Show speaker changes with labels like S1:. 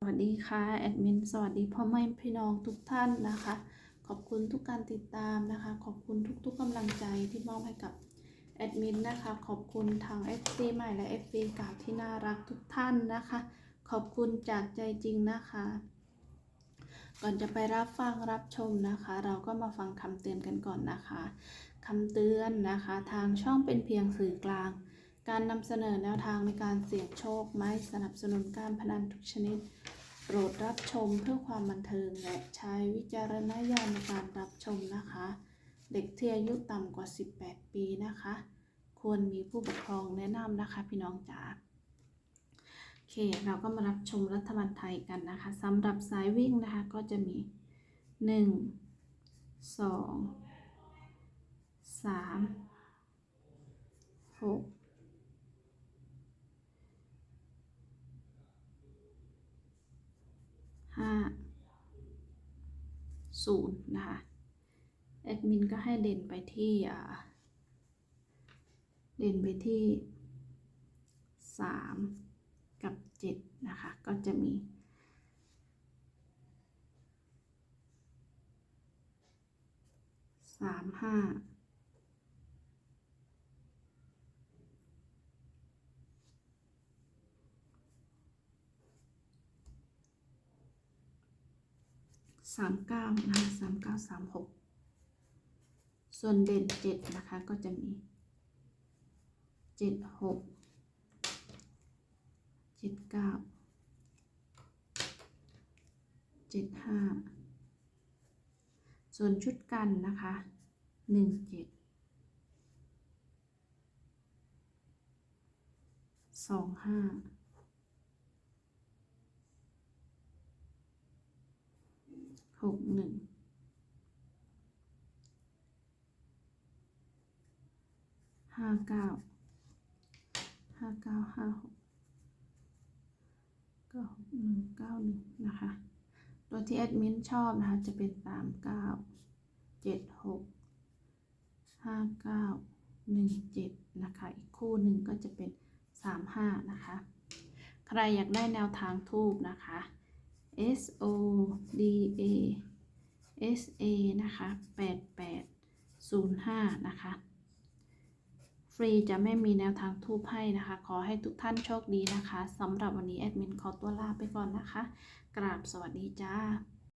S1: สวัสดีค่ะแอดมินสวัสดีพ่อแม่พี่น้องทุกท่านนะคะ ขอบคุณทุกการติดตามนะคะ ขอบคุณทุกๆกำลังใจที่มอบให้กับแอดมินนะคะ ขอบคุณทาง FC ใหม่และ FC เก่าที่น่ารักทุกท่านนะคะ ขอบคุณจากใจจริงนะคะ ก่อนจะไปรับฟังรับชมนะคะ เราก็มาฟังคำเตือนกันก่อนนะคะคำเตือนนะคะ ทางช่องเป็นเพียงสื่อกลาง การนำเสนอแนวทางในการเสี่ยงโชคไม่สนับสนุนการพนันทุกชนิด โปรดรับชมเพื่อความบันเทิงและใช้วิจารณญาณในการรับชมนะคะ เด็กที่อายุต่ำกว่า 18 ปีนะคะ ควรมีผู้ปกครองแนะนำนะคะพี่น้องจ๋าโอเค เราก็มารับชมรัฐบาลไทยกันนะคะสำหรับสายวิ่งนะคะก็จะมี 1 2 3 6 ห้า ศูนย์นะคะแอดมินก็ให้เด่นไปที่เด่นไปที่สามกับเจ็ดนะคะ ก็จะมี สามห้า สามเก้านะคะสามเก้าสามหกส่วนเด่นเจ็ดนะคะก็จะมีเจ็ดหกเจ็ดเก้าเจ็ดห้าส่วนชุดกันนะคะหนึ่งเจ็ดสองห้า หกหนึ่งห้าเก้าห้าเก้าห้าหกเก้าหกหนึ่งเก้าหนึ่งนะคะ ตัวที่แอดมินชอบนะคะ จะเป็นสามเก้าเจ็ดหกห้าเก้าหนึ่งเจ็ดนะคะ อีกคู่หนึ่งก็จะเป็นสามห้านะคะ ใครอยากได้แนวทางทูบนะคะ S O D A S A นะคะ 8805 นะคะ ฟรีจะไม่มีแนวทางทูบให้นะคะ ขอให้ทุกท่านโชคดีนะคะสำหรับวันนี้แอดมินขอตัวลาไปก่อนนะคะ กราบสวัสดีจ้า